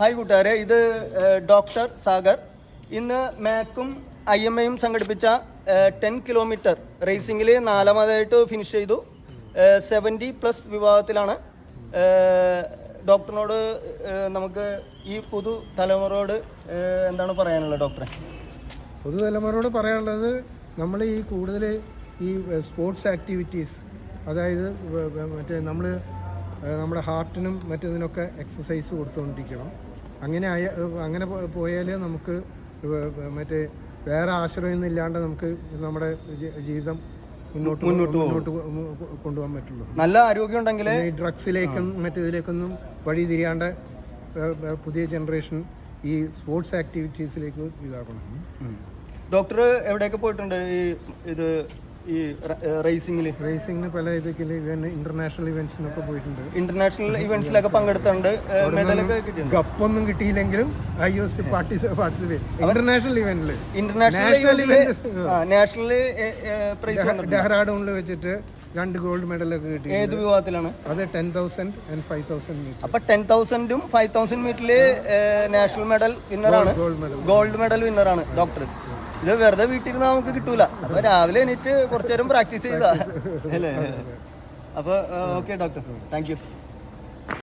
Hi കൂട്ടുകാരെ ഇത് doctor Sagar. ഇന്ന് മാക്കും ഐ എം ഐയും സംഘടിപ്പിച്ച ടെൻ കിലോമീറ്റർ റേസിംഗിൽ നാലാമതായിട്ട് ഫിനിഷ് ചെയ്തു. സെവന്റി പ്ലസ് വിഭാഗത്തിലാണ്. ഡോക്ടറിനോട് നമുക്ക് ഈ പുതു തലമുറയോട് എന്താണ് പറയാനുള്ളത് ഡോക്ടറെ? പുതുതലമുറയോട് പറയാനുള്ളത് നമ്മൾ ഈ കൂടുതൽ ഈ സ്പോർട്സ് ആക്ടിവിറ്റീസ് അതായത് മറ്റേ നമ്മൾ നമ്മുടെ ഹാർട്ടിനും മറ്റതിനൊക്കെ എക്സസൈസ് കൊടുത്തുകൊണ്ടിരിക്കണം. അങ്ങനെ ആയ അങ്ങനെ പോയാലേ നമുക്ക് മറ്റേ വേറെ ആശ്രയമൊന്നും ഇല്ലാണ്ട് നമുക്ക് നമ്മുടെ ജീവിതം മുന്നോട്ട് മുന്നോട്ട് കൊണ്ടുപോകാൻ പറ്റുള്ളൂ. നല്ല ആരോഗ്യം ഉണ്ടെങ്കിൽ ഈ ഡ്രഗ്സിലേക്കും മറ്റേതിലേക്കൊന്നും വഴി തിരിയാണ്ട് പുതിയ ജനറേഷൻ ഈ സ്പോർട്സ് ആക്ടിവിറ്റീസിലേക്ക് ഇതാക്കണം. ഡോക്ടർ എവിടെയൊക്കെ പോയിട്ടുണ്ട്? ഈ ഇത് ഈ റേസിംഗിൽ റേസിംഗിന് പല ഇതൊക്കെ ഇവന്റ് ഇന്റർനാഷണൽ ഇവന്റ്സിനൊക്കെ പോയിട്ടുണ്ട്. ഇന്റർനാഷണൽ ഇവന്റ്സിലൊക്കെ കിട്ടിയിട്ടുണ്ട്. ഗപ്പൊന്നും കിട്ടിയില്ലെങ്കിലും ഐ യൂസ് പാർട്ടിസിപ്പേറ്റ് ഇന്റർനാഷണൽ ഇവന്റിൽ ഇന്റർനാഷണൽ നാഷണൽ പ്രൈസ് ഡെഹ്റാഡൂണിൽ വെച്ചിട്ട് രണ്ട് ഗോൾഡ് മെഡലൊക്കെ കിട്ടി ഏത് വിഭാഗത്തിലാണ്? അത് ten thousand and five thousand meter അപ്പൊ ടെൻ തൗസൻഡും ഫൈവ് തൗസൻഡ് മീറ്ററിൽ നാഷണൽ മെഡൽ വിന്നറാണ് ഗോൾഡ് മെഡൽ വിന്നറാണ് ഡോക്ടർ ഇത് വെറുതെ വീട്ടിൽ നമുക്ക് കിട്ടൂല. അപ്പൊ രാവിലെ എണീറ്റ് കുറച്ചു നേരം പ്രാക്ടീസ് ചെയ്താ. അല്ലേ? അപ്പൊ ഓക്കെ ഡോക്ടർ. Thank you.